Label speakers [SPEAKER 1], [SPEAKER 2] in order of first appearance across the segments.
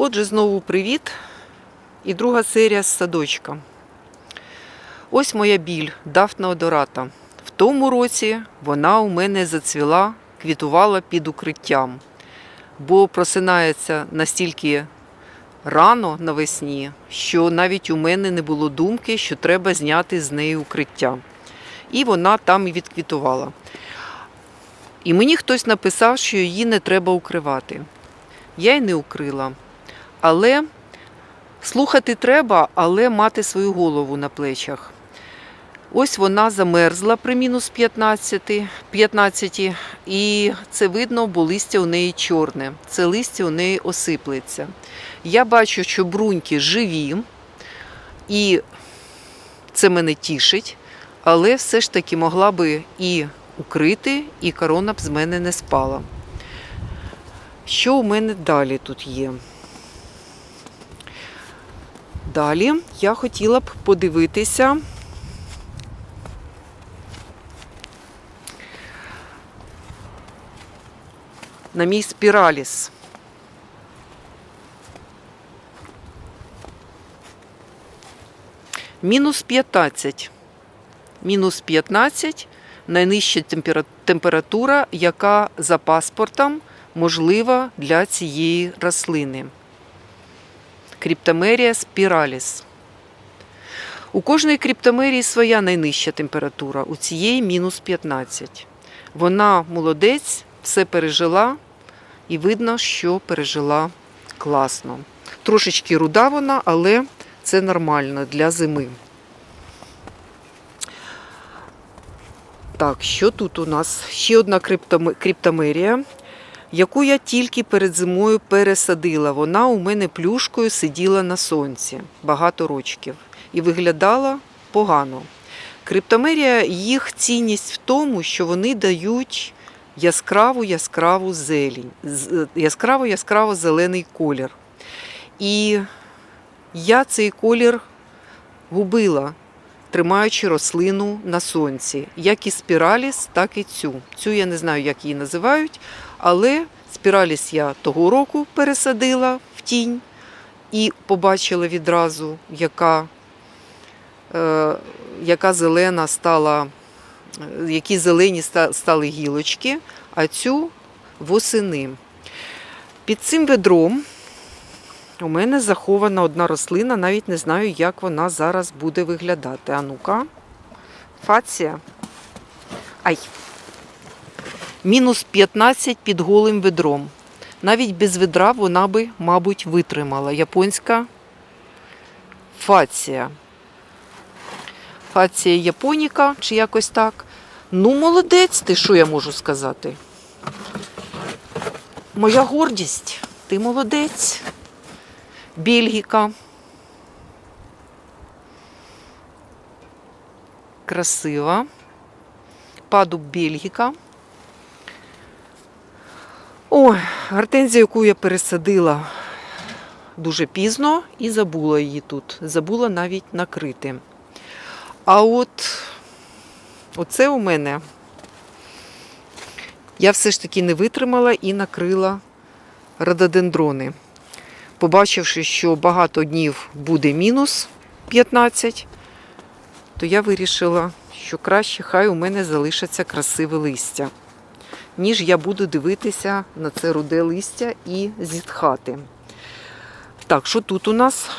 [SPEAKER 1] Отже, знову привіт. І друга серія з садочка. Ось моя біль, дафна одората. В тому році вона у мене зацвіла, квітувала під укриттям, бо просинається настільки рано навесні, що навіть у мене не було думки, що треба зняти з неї укриття. І вона там і відквітувала. І мені хтось написав, що її не треба укривати. Я й не укрила. Але слухати треба, але мати свою голову на плечах. Ось вона замерзла при мінус 15, 15 і це видно, бо листя у неї чорне. Це листя у неї осиплеться. Я бачу, що бруньки живі, і це мене тішить, але все ж таки могла би і укрити, і корона б з мене не спала. Що у мене далі тут є? Далі я хотіла б подивитися. На мій спіраліс. Мінус 15. Мінус 15 найнижча температура, яка за паспортом можлива для цієї рослини. Кріптомерія спіраліс. У кожної кріптомерії своя найнижча температура, у цієї мінус 15. Вона молодець, все пережила, і видно, що пережила класно. Трошечки руда вона, але це нормально для зими. Так, що тут у нас? Ще одна криптомерія, яку я тільки перед зимою пересадила. Вона у мене плюшкою сиділа на сонці багато рочків і виглядала погано. Криптомерія, їх цінність в тому, що вони дають яскраву яскраву зелень, з- яскраво яскраво зелений колір. І я цей колір губила, тримаючи рослину на сонці, як і спіраліс, так і цю. Цю я не знаю, як її називають, але спіраліс я того року пересадила в тінь і побачила відразу, яка, е, яка зелена стала, е, які зелені стали гілочки, а цю восени. Під цим ведром у мене захована одна рослина, навіть не знаю, як вона зараз буде виглядати. А ну-ка. Фація. Ай. Мінус 15 під голим ведром. Навіть без ведра вона би, мабуть, витримала. Японська фація. Фація японіка, чи якось так. Ну, молодець ти, що я можу сказати? Моя гордість. Ти молодець. Бельгіка. Красива. Падуб Бельгіка. Ой, гортензія, яку я пересадила дуже пізно і забула її тут. Забула навіть накрити. А от оце у мене я все ж таки не витримала і накрила рододендрони. Побачивши, що багато днів буде мінус 15, то я вирішила, що краще хай у мене залишиться красиве листя, ніж я буду дивитися на це руде листя і зітхати. Так, що тут у нас?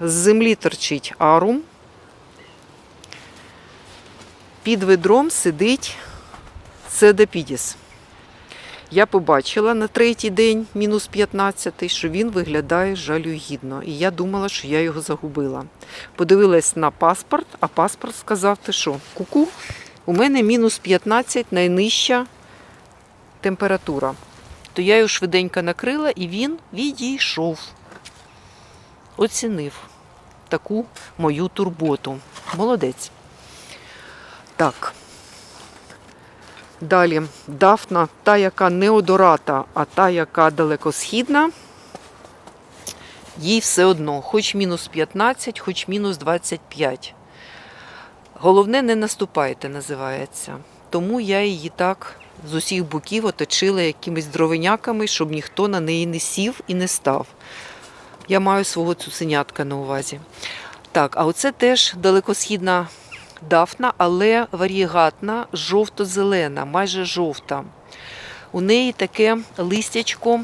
[SPEAKER 1] З землі торчить арум. Під ведром сидить седапідіс. Я побачила на третій день, мінус 15, що він виглядає жалюгідно. І я думала, що я його загубила. Подивилась на паспорт, а паспорт сказав, ти що, куку, у мене мінус 15 найнижча температура. То я його швиденько накрила і він відійшов. Оцінив таку мою турботу. Молодець. Так. Далі дафна, та, яка не одората, а та, яка далекосхідна, їй все одно, хоч мінус 15, хоч мінус 25. Головне, не наступайте, називається. Тому я її так з усіх боків оточила якимись дровиняками, щоб ніхто на неї не сів і не став. Я маю свого цуценятка на увазі. Так, а оце теж далекосхідна дафна, але варієгатна, жовто-зелена, майже жовта. У неї таке листячко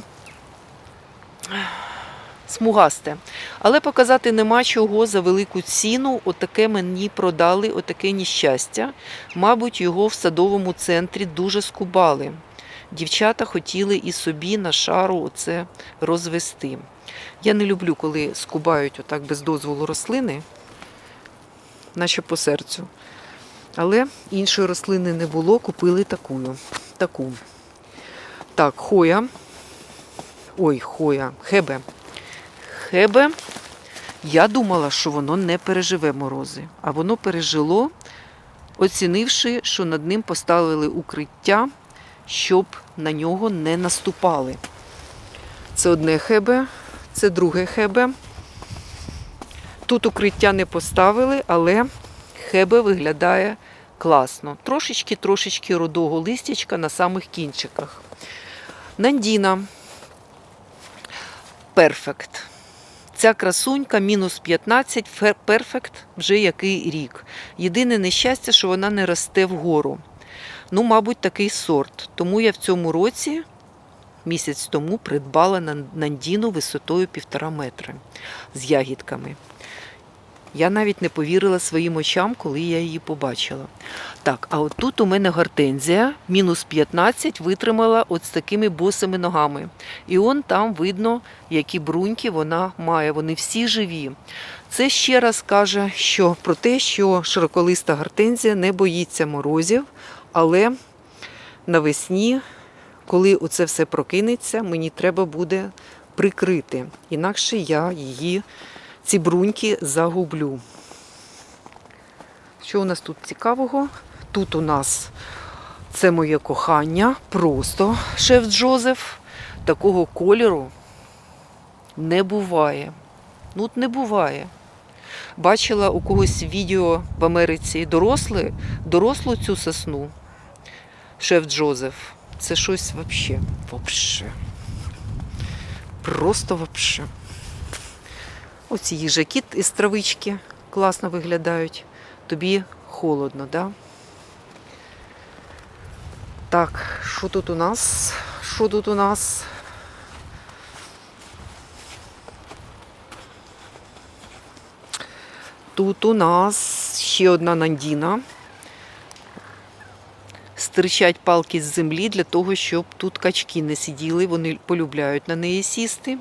[SPEAKER 1] смугасте. Але показати нема чого за велику ціну. Отаке мені продали, отаке нещастя. Мабуть, його в садовому центрі дуже скубали. Дівчата хотіли і собі на шару оце розвести. Я не люблю, коли скубають отак без дозволу рослини, наче по серцю. Але іншої рослини не було, купили таку. таку. Так, хоя. Ой, хоя, хебе. Хебе. Я думала, що воно не переживе морози, а воно пережило, оцінивши, що над ним поставили укриття, щоб на нього не наступали. Це одне хебе, це друге хебе. Тут укриття не поставили, але хебе виглядає класно. Трошечки-трошечки рудого листячка на самих кінчиках. Нандіна. Перфект. Ця красунька мінус 15, перфект вже який рік. Єдине нещастя, що вона не росте вгору. Ну, мабуть, такий сорт. Тому я в цьому році, місяць тому, придбала нан- нандіну висотою півтора метри з ягідками. Я навіть не повірила своїм очам, коли я її побачила. Так, а от тут у мене гортензія, мінус 15, витримала от з такими босими ногами. І он там видно, які бруньки вона має. Вони всі живі. Це ще раз каже, що про те, що широколиста гортензія не боїться морозів, але навесні, коли оце все прокинеться, мені треба буде прикрити. Інакше я її, ці бруньки, загублю. Що у нас тут цікавого? Тут у нас це моє кохання, просто шеф Джозеф. Такого кольору не буває. Ну, от не буває. Бачила у когось відео в Америці доросле, дорослу цю сосну. Шеф Джозеф. Це щось вообще. Вообще. Просто вообще. Оці їжаки із травички класно виглядають. Тобі холодно, да? Так, що тут у нас? Що тут у нас? Тут у нас ще одна нандіна. Стирчать палки з землі для того, щоб тут качки не сиділи. Вони полюбляють на неї сісти.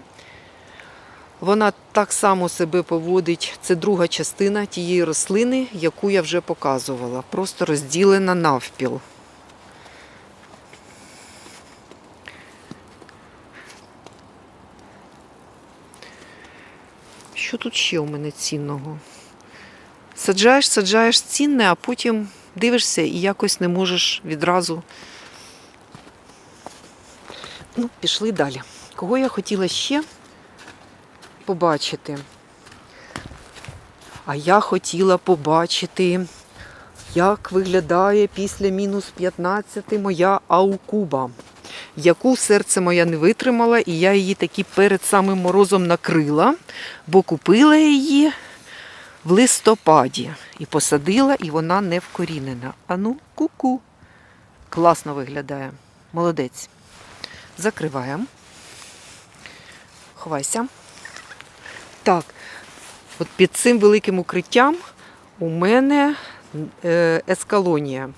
[SPEAKER 1] Вона так само себе поводить. Це друга частина тієї рослини, яку я вже показувала. Просто розділена навпіл. Що тут ще у мене цінного? Саджаєш, саджаєш цінне, а потім дивишся і якось не можеш відразу. Ну, пішли далі. Кого я хотіла ще побачити? А я хотіла побачити, як виглядає після мінус 15 моя аукуба, яку серце моє не витримала, і я її таки перед самим морозом накрила, бо купила її в листопаді і посадила, і вона не вкорінена. А ну, ку-ку. Класно виглядає. Молодець. Закриваємо. Ховайся. Так, от під цим великим укриттям у мене е, ескалонія.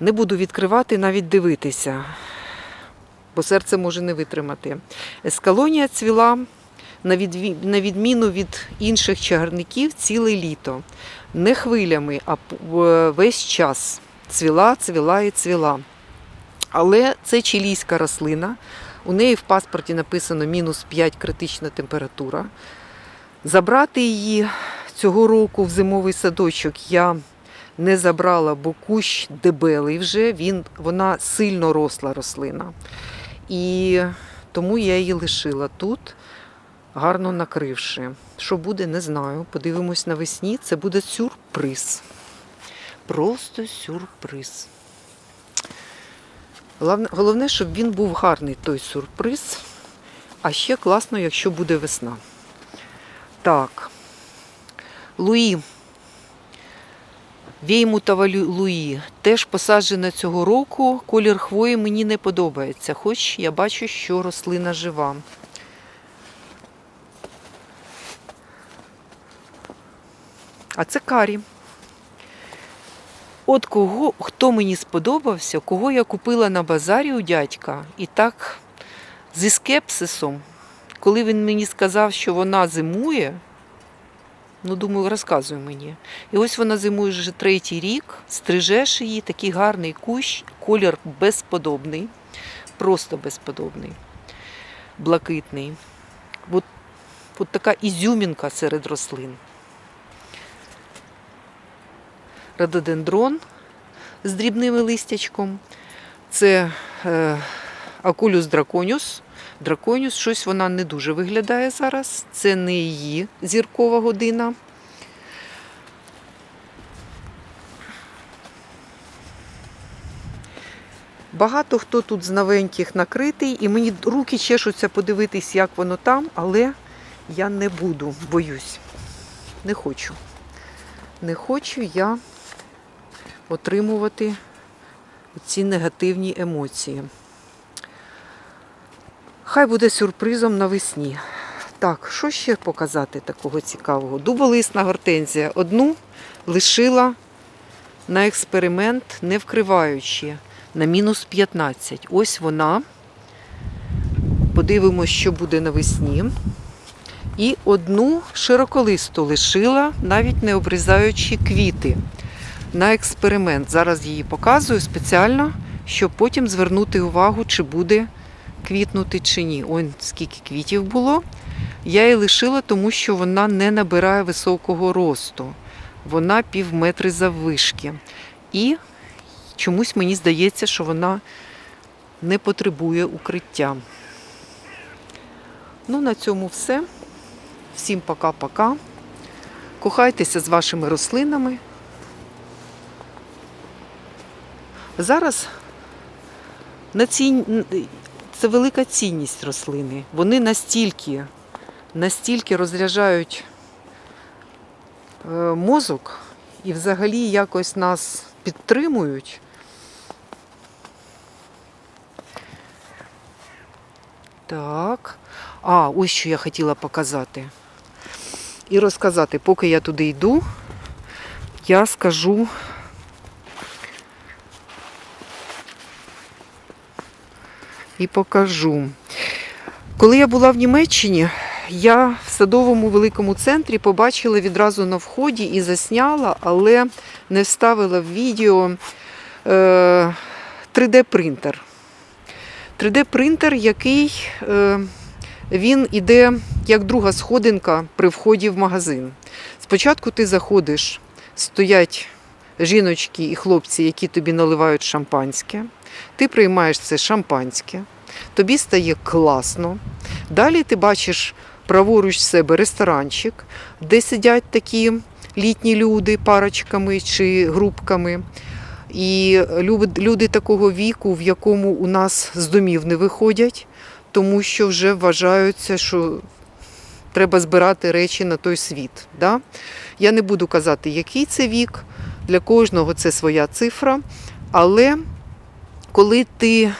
[SPEAKER 1] Не буду відкривати, навіть дивитися, бо серце може не витримати. Ескалонія цвіла на, відміну від інших чагарників ціле літо. Не хвилями, а весь час. Цвіла, цвіла і цвіла. Але це чилійська рослина. У неї в паспорті написано мінус 5 критична температура. Забрати її цього року в зимовий садочок я не забрала, бо кущ дебелий вже, він, вона сильно росла рослина. І тому я її лишила тут, гарно накривши. Що буде, не знаю. Подивимось навесні. Це буде сюрприз. Просто сюрприз. Головне, щоб він був гарний той сюрприз. А ще класно, якщо буде весна. Так. Луї. Веймутова Луї. Теж посаджена цього року. Колір хвої мені не подобається, хоч я бачу, що рослина жива. А це карі. От кого, хто мені сподобався, кого я купила на базарі у дядька, і так зі скепсисом, коли він мені сказав, що вона зимує, ну, думаю, розказуй мені. І ось вона зимує вже третій рік, стрижеш її, такий гарний кущ, колір безподобний, просто безподобний, блакитний. От, от така ізюмінка серед рослин. Рододендрон з дрібним листячком. Це е, Акулюс драконіус. Драконіус, щось вона не дуже виглядає зараз. Це не її зіркова година. Багато хто тут з новеньких накритий, і мені руки чешуться подивитись, як воно там, але я не буду, боюсь. Не хочу. Не хочу я отримувати ці негативні емоції. Хай буде сюрпризом навесні. Так, що ще показати такого цікавого? Дуболисна гортензія. Одну лишила на експеримент, не вкриваючи, на мінус 15. Ось вона. Подивимось, що буде навесні. І одну широколисту лишила, навіть не обрізаючи квіти на експеримент. Зараз її показую спеціально, щоб потім звернути увагу, чи буде квітнути чи ні. Ось скільки квітів було. Я її лишила, тому що вона не набирає високого росту. Вона пів метри заввишки. І чомусь мені здається, що вона не потребує укриття. Ну, на цьому все. Всім пока-пока. Кохайтеся з вашими рослинами. Зараз на ці... це велика цінність рослини. Вони настільки, настільки розряджають е, мозок і взагалі якось нас підтримують. Так. А, ось що я хотіла показати. І розказати, поки я туди йду, я скажу. І покажу. Коли я була в Німеччині, я в садовому великому центрі побачила відразу на вході і засняла, але не вставила в відео е, 3D-принтер. 3D-принтер, який е, він іде як друга сходинка при вході в магазин. Спочатку ти заходиш, стоять жіночки і хлопці, які тобі наливають шампанське. Ти приймаєш це шампанське, тобі стає класно. Далі ти бачиш праворуч себе ресторанчик, де сидять такі літні люди парочками чи групками. І люди, такого віку, в якому у нас з домів не виходять, тому що вже вважаються, що треба збирати речі на той світ. Да? Я не буду казати, який це вік, для кожного це своя цифра. Але коли ти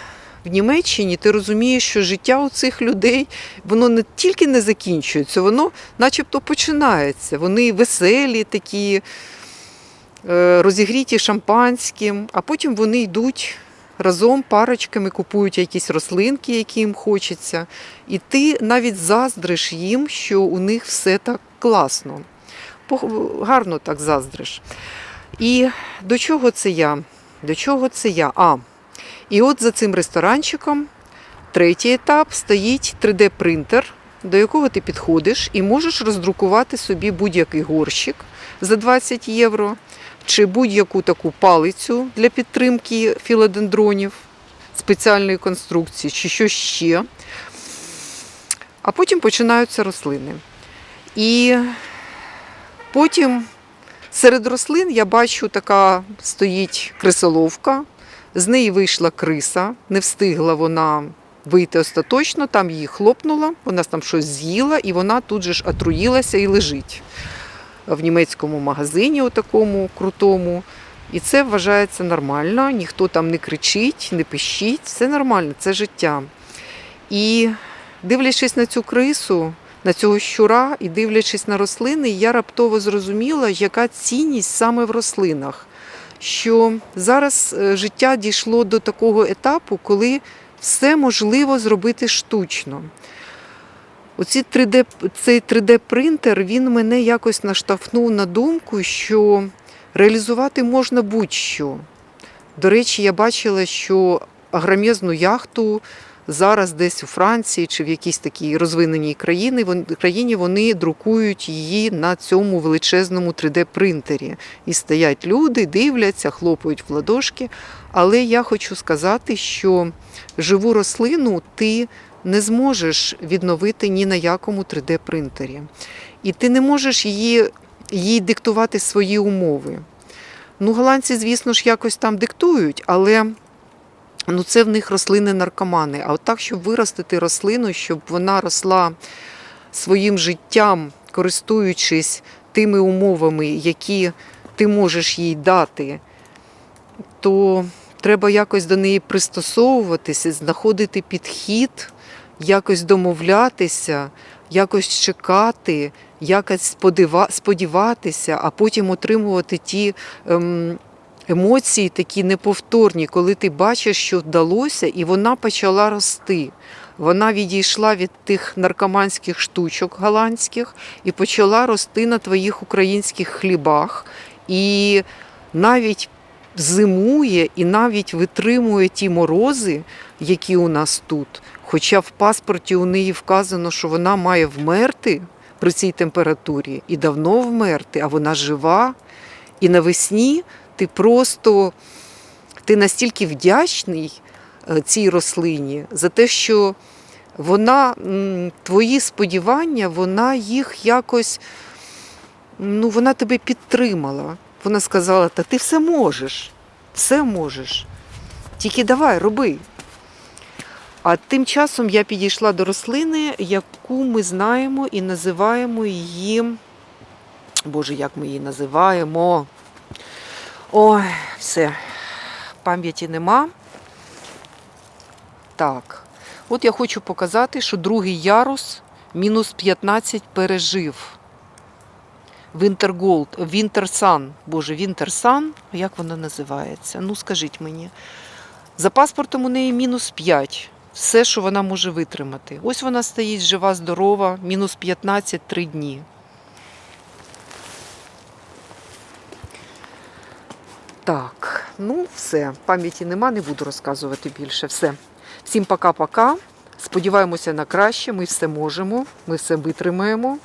[SPEAKER 1] в Німеччині, ти розумієш, що життя у цих людей воно не тільки не закінчується, воно начебто починається. Вони веселі такі, е, розігріті шампанським, а потім вони йдуть разом парочками, купують якісь рослинки, які їм хочеться. І ти навіть заздриш їм, що у них все так класно. Гарно так заздриш. І до чого це я? До чого це я? А, і от за цим ресторанчиком третій етап стоїть 3D-принтер, до якого ти підходиш і можеш роздрукувати собі будь-який горщик за 20 євро, чи будь-яку таку палицю для підтримки філодендронів спеціальної конструкції, чи що ще. А потім починаються рослини. І потім серед рослин я бачу, така стоїть крисоловка З неї вийшла криса, не встигла вона вийти остаточно, там її хлопнула, вона там щось з'їла, і вона тут же ж отруїлася і лежить в німецькому магазині, у такому крутому. І це вважається нормально, ніхто там не кричить, не пищить, все нормально, це життя. І дивлячись на цю крису, на цього щура і дивлячись на рослини, я раптово зрозуміла, яка цінність саме в рослинах. Що зараз е, життя дійшло до такого етапу, коли все можливо зробити штучно. Оці 3D, цей 3D-принтер він мене якось наштовхнув на думку, що реалізувати можна будь-що. До речі, я бачила, що агромезну яхту зараз десь у Франції чи в якійсь такій розвиненій країні, країні вони друкують її на цьому величезному 3D-принтері. І стоять люди, дивляться, хлопають в ладошки. Але я хочу сказати, що живу рослину ти не зможеш відновити ні на якому 3D-принтері. І ти не можеш її, їй диктувати свої умови. Ну, голландці, звісно ж, якось там диктують, але ну, це в них рослини наркомани. А от так, щоб виростити рослину, щоб вона росла своїм життям, користуючись тими умовами, які ти можеш їй дати, то треба якось до неї пристосовуватися, знаходити підхід, якось домовлятися, якось чекати, якось сподіватися, а потім отримувати ті ем, емоції такі неповторні, коли ти бачиш, що вдалося, і вона почала рости. Вона відійшла від тих наркоманських штучок голландських і почала рости на твоїх українських хлібах. І навіть зимує і навіть витримує ті морози, які у нас тут. Хоча в паспорті у неї вказано, що вона має вмерти при цій температурі і давно вмерти, а вона жива. І навесні ти просто ти настільки вдячний е, цій рослині за те, що вона, твої сподівання, вона їх якось, ну, вона тебе підтримала. Вона сказала, та ти все можеш, все можеш. Тільки давай, роби. А тим часом я підійшла до рослини, яку ми знаємо і називаємо її. Боже, як ми її називаємо? Ой, все, пам'яті нема. Так, от я хочу показати, що другий ярус мінус 15 пережив. Winter Sun. Боже, Sun, як вона називається? Ну, скажіть мені. За паспортом у неї мінус 5. Все, що вона може витримати. Ось вона стоїть жива, здорова, мінус 15 3 дні. Так, ну все, пам'яті нема, не буду розказувати більше. Все. Всім пока-пока. Сподіваємося на краще, ми все можемо, ми все витримаємо.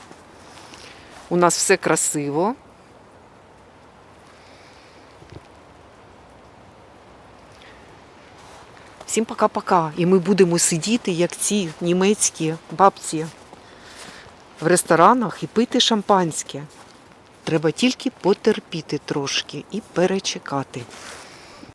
[SPEAKER 1] У нас все красиво. Всім пока-пока. І ми будемо сидіти, як ці німецькі бабці в ресторанах і пити шампанське. Треба тільки потерпіти трошки і перечекати.